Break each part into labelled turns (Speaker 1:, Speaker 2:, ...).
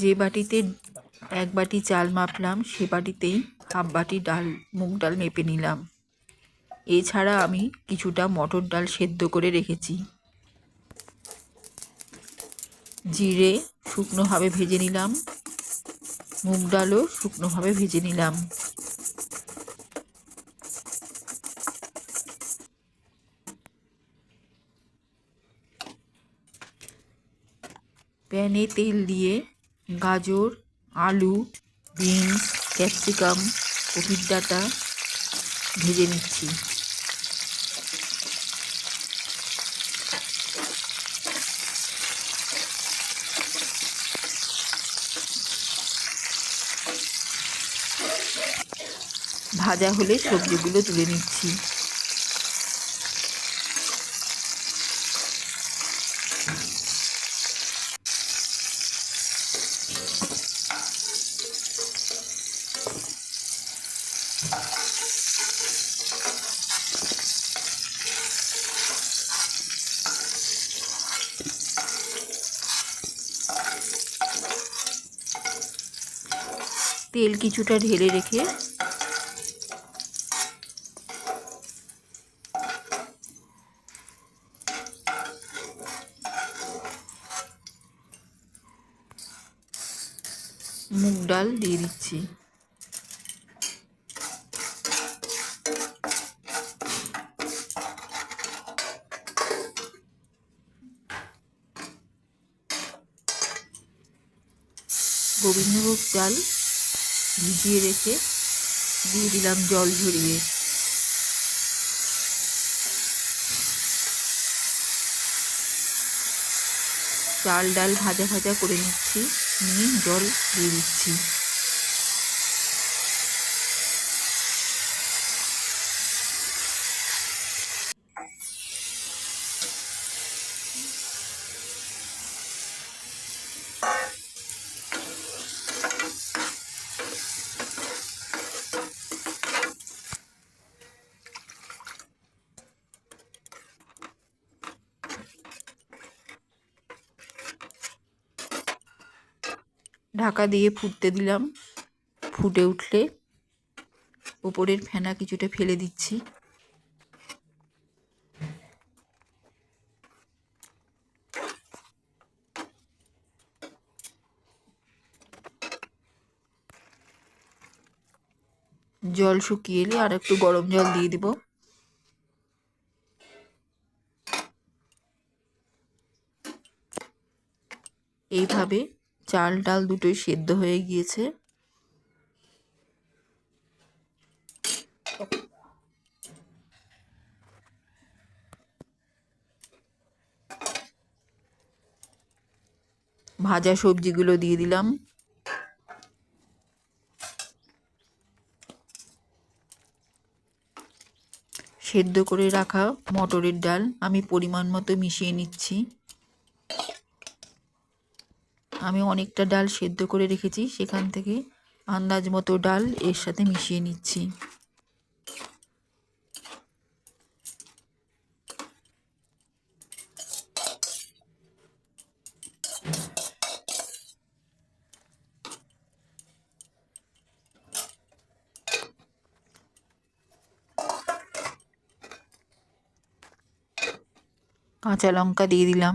Speaker 1: যে বাটিতে এক বাটি চাল মাপলাম, সে বাটিতেই হাফ বাটি ডাল, মুগ ডাল মেপে নিলাম। এছাড়া আমি কিছুটা মটর ডাল সেদ্ধ করে রেখেছি। জিরে শুকনোভাবে ভেজে নিলাম। মুগ ডালও শুকনোভাবে ভেজে নিলাম। প্যানে তেল দিয়ে গাজর আলু বিনস ক্যাপসিকাম কপির ডাঁটা ভেজে নিচ্ছি। ভাজা হলে সবজিগুলো তুলে নিচ্ছি। তেল কিছুটা ঢেলে রেখে মুগ ডাল দিয়ে দিচ্ছি। গোবিন্দভোগ চাল ভিজিয়ে রেখে দিয়ে দিলাম জল ঝরিয়ে। চাল ডাল ভাজা ভাজা করে নিচ্ছি, নিয়ে জল দিয়ে দিচ্ছি। ঢাকা দিয়ে ফুটতে দিলাম। ফুটে উঠলে ওপরের ফেনা কিছুটা ফেলে দিচ্ছি। জল শুকিয়ে এলে আর একটু গরম জল দিয়ে দিব। এইভাবে চাল ডাল দুটোই সেদ্ধ হয়ে গিয়েছে। ভাজা সবজিগুলো দিয়ে দিলাম। সেদ্ধ করে রাখা মটরের ডাল আমি পরিমাণ মতো মিশিয়ে নিচ্ছি। আমি অনেকটা ডাল সেদ্ধ করে রেখেছি, সেখান থেকে আন্দাজ মতো ডাল এর সাথে মিশিয়ে নিচ্ছি। কাঁচা লঙ্কা দিয়ে দিলাম।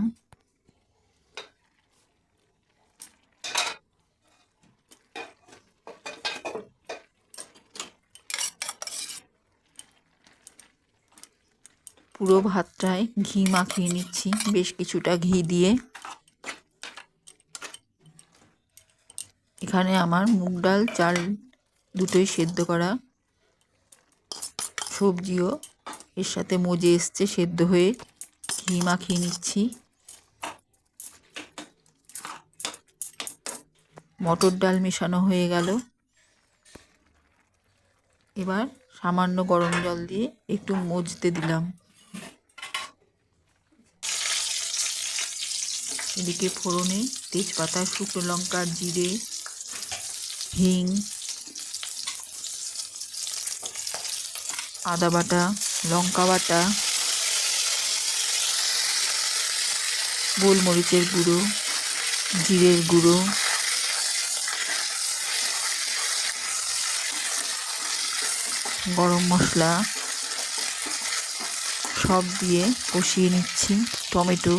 Speaker 1: পুরো ভাতটায় ঘি মাখিয়ে নিচ্ছি, বেশ কিছুটা ঘি দিয়ে। এখানে আমার মুগ ডাল, চাল দুটোই সেদ্ধ করা সবজিও। এর সাথে মজে এসছে সেদ্ধ হয়ে ঘি মাখিয়ে নিচ্ছি। মটর ডাল মেশানো হয়ে গেল। এবার সামান্য গরম জল দিয়ে একটু মজতে দিলাম। এদিকে ফোড়নে তেজপাতা শুকনো লঙ্কা, জিরে, হিং, আদা বাটা, লঙ্কা বাটা, গোলমরিচের গুঁড়ো, জিরের গুঁড়ো, গরম মশলা সব দিয়ে কষিয়ে নিচ্ছি টমেটো।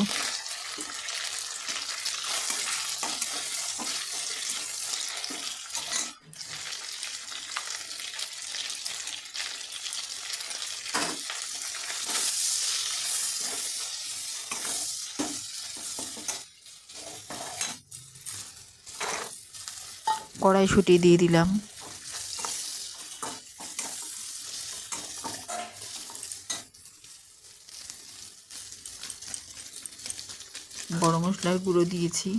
Speaker 1: কড়াইশুঁটি দিয়ে দিলাম। গরম মশলার গুঁড়ো দিয়েছি।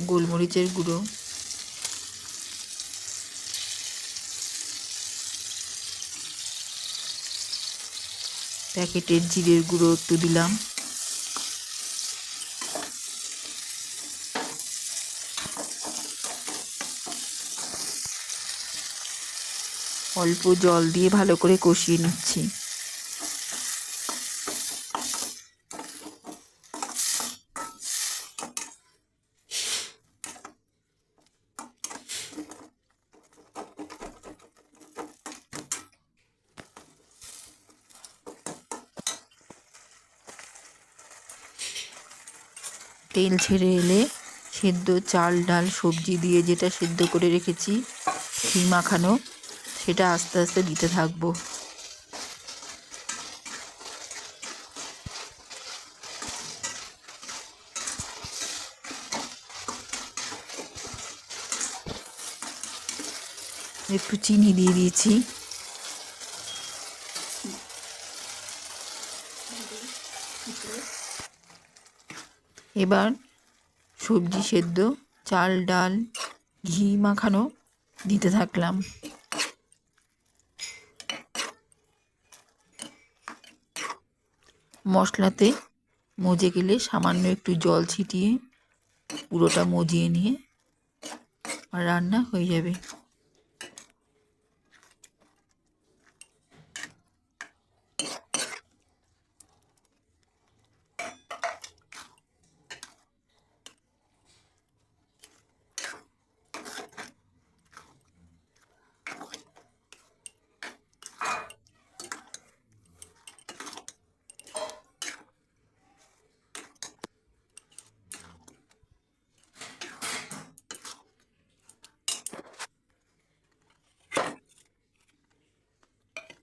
Speaker 1: গোলমরিচের গুঁড়ো। প্যাকেটের জিরের গুঁড়ো একটু দিলাম। অল্প জল দিয়ে ভালো করে কষিয়ে নিচ্ছি। তেল ছেড়ে এলে সেদ্ধ চাল, ডাল, সবজি দিয়ে যেটা সেদ্ধ করে রেখেছি ঘি মাখানো। সেটা আস্তে আস্তে দিতে থাকব। একটু চিনি দিয়ে দিয়েছি। এবার সবজি সেদ্ধ, চাল, ডাল, ঘি মাখানো দিতে থাকলাম। মশলাতে মজে গেলে সামান্য একটু জল ছিটিয়ে পুরোটা মজিয়ে নিয়ে আর রান্না হয়ে যাবে।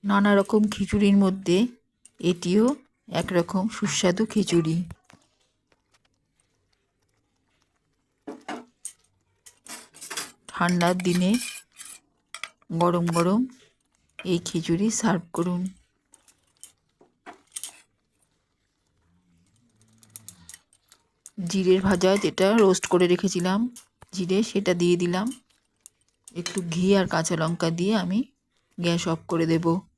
Speaker 1: নানা রকম খিচুড়ির মধ্যে এটিও একরকম সুস্বাদু খিচুড়ি। ঠান্ডার দিনে গরম গরম এই খিচুড়ি সার্ভ করুন। জিরের ভাজা যেটা রোস্ট করে রেখেছিলাম, জিরে সেটা দিয়ে দিলাম। একটু ঘি আর কাঁচা লঙ্কা দিয়ে আমি গ্যাস অফ করে দেবো।